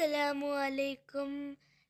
അസ്സലാമു അലൈക്കും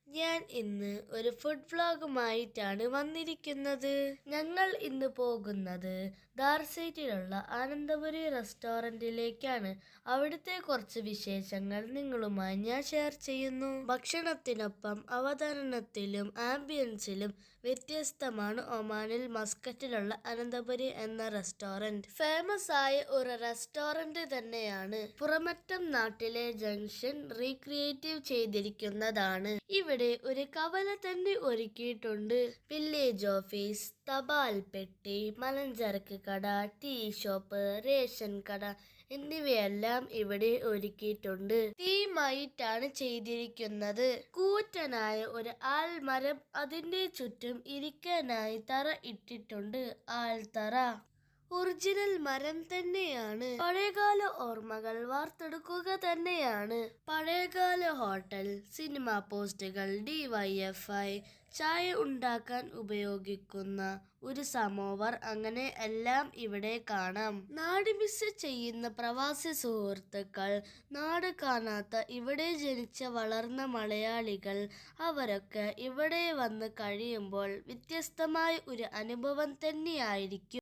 ഞാൻ ഇന്ന് ഒരു ഫുഡ് വ്ളോഗുമായിട്ടാണ് വന്നിരിക്കുന്നത്. ഞങ്ങൾ ഇന്ന് പോകുന്നത് ദാർസൈറ്റിലുള്ള ആനന്ദപുരി റെസ്റ്റോറന്റിലേക്കാണ് അവിടുത്തെ കുറച്ച് വിശേഷങ്ങൾ നിങ്ങളുമായി ഞാൻ ഷെയർ ചെയ്യുന്നു. ഭക്ഷണത്തിനൊപ്പം അവതരണത്തിലും ആംബിയൻസിലും വ്യത്യസ്തമാണ് ഒമാനിൽ മസ്കറ്റിലുള്ള അനന്തപുരി എന്ന റെസ്റ്റോറന്റ് ഫേമസ് ആയ ഒരു റെസ്റ്റോറന്റ് തന്നെയാണ് പുറമറ്റം നാട്ടിലെ ജംഗ്ഷൻ റീക്രിയേറ്റീവ് ചെയ്തിരിക്കുന്നതാണ്. ഇവിടെ ഒരു കവല തന്നെ ഒരുക്കിയിട്ടുണ്ട്. വില്ലേജ് ഓഫീസ് തപാൽ പെട്ടി മലഞ്ചരക്ക് കട ടീ ഷോപ്പ് റേഷൻ കട എന്നിവയെല്ലാം ഇവിടെ ഒരുക്കിയിട്ടുണ്ട്. തീമായിട്ടാണ് ചെയ്തിരിക്കുന്നത്. കൂറ്റനായ ഒരു ആൽമരം അതിന്റെ ചുറ്റും ഇരിക്കാനായി തറ ഇട്ടിട്ടുണ്ട് ആൽത്തറ ഒറിജിനൽ മരം തന്നെയാണ്. പഴയകാല ഓർമ്മകൾ വാർത്തെടുക്കുക തന്നെയാണ്. പഴയകാല ഹോട്ടൽ സിനിമ പോസ്റ്റുകൾ ഡിവൈഎഫ്ഐ ചായ ഉണ്ടാക്കാൻ ഉപയോഗിക്കുന്ന ഒരു സമോവർ അങ്ങനെ എല്ലാം ഇവിടെ കാണാം. നാട് മിസ് ചെയ്യുന്ന പ്രവാസി സുഹൃത്തുക്കൾ നാട് കാണാത്ത ഇവിടെ ജനിച്ച വളർന്ന മലയാളികൾ അവരൊക്കെ ഇവിടെ വന്ന് കഴിയുമ്പോൾ വ്യത്യസ്തമായ ഒരു അനുഭവം തന്നെയായിരിക്കും.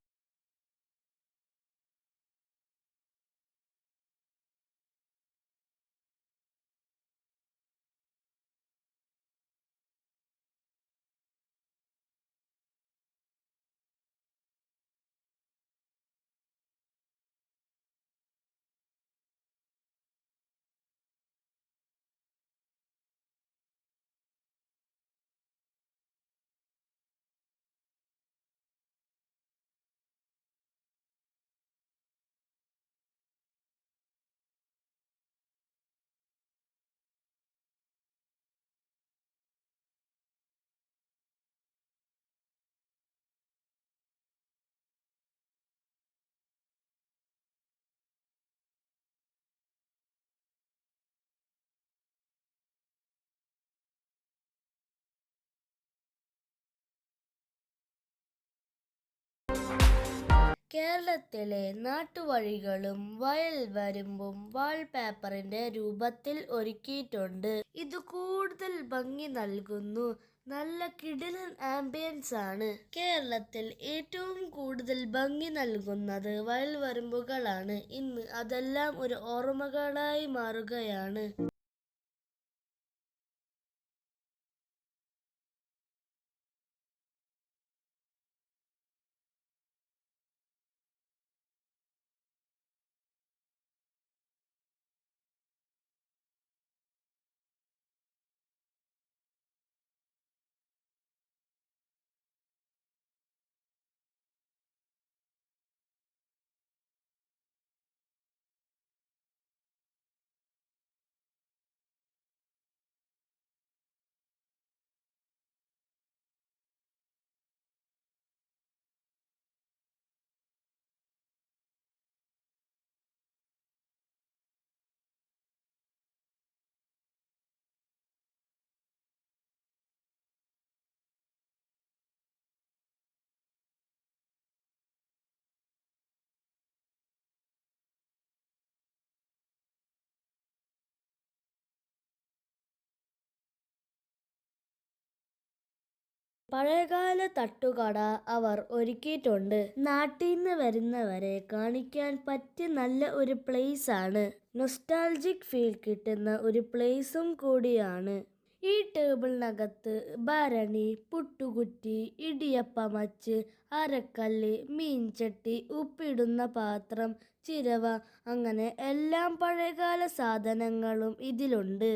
കേരളത്തിലെ നാട്ടുവഴികളും വയൽ വരുമ്പും വാൾപേപ്പറിന്റെ രൂപത്തിൽ ഒരുക്കിയിട്ടുണ്ട്. ഇത് കൂടുതൽ ഭംഗി നൽകുന്നു. നല്ല കിടിലൻ ആംബിയൻസ് ആണ്. കേരളത്തിൽ ഏറ്റവും കൂടുതൽ ഭംഗി നൽകുന്നത് വയൽ വരമ്പുകളാണ് ഇന്ന് അതെല്ലാം ഒരു ഓർമ്മകളായി മാറുകയാണ്. പഴയകാല തട്ടുകട അവർ ഒരുക്കിയിട്ടുണ്ട്. നാട്ടിൽ നിന്ന് വരുന്നവരെ കാണിക്കാൻ പറ്റിയ നല്ല ഒരു പ്ലേസ് ആണ് നൊസ്റ്റാൾജിക് ഫീൽ കിട്ടുന്ന ഒരു പ്ലേസും കൂടിയാണ്. ഈ ടേബിളിനകത്ത് ഭരണി പുട്ടുകുറ്റി ഇടിയപ്പമച്ച് അരക്കല്ല് മീൻചട്ടി ഉപ്പിടുന്ന പാത്രം ചിരവ അങ്ങനെ എല്ലാം പഴയകാല സാധനങ്ങളും ഇതിലുണ്ട്.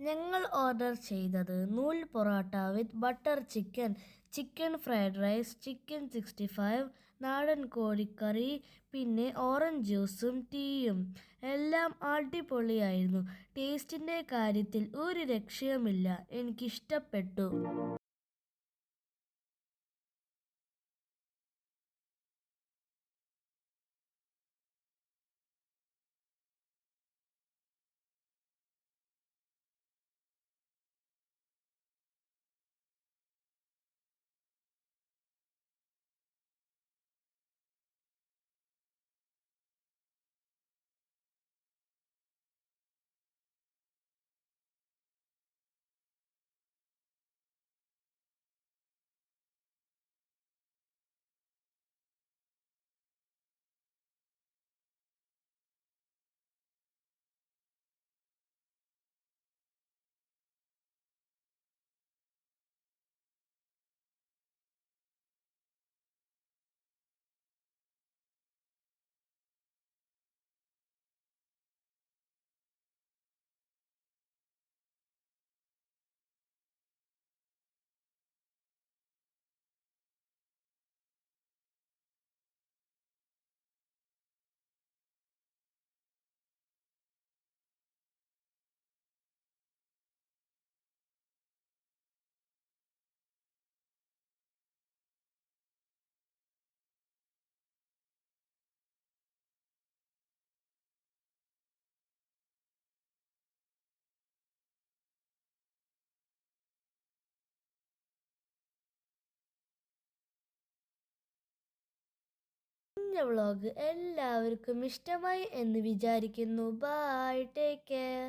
ഞങ്ങൾ ഓർഡർ ചെയ്തത് നൂൽ parotta with butter chicken chicken fried rice chicken sixty five നാടൻ കോഴിക്കറി പിന്നെ ഓറഞ്ച് ജ്യൂസും ടീയും എല്ലാം അടിപൊളിയായിരുന്നു. ടേസ്റ്റിന്റെ കാര്യത്തിൽ ഒരു രക്ഷയുമില്ല. എനിക്കിഷ്ടപ്പെട്ടു. കുഞ്ഞ വ്ളോഗ് എല്ലാവർക്കും ഇഷ്ടമായി എന്ന് വിചാരിക്കുന്നു. Bye take care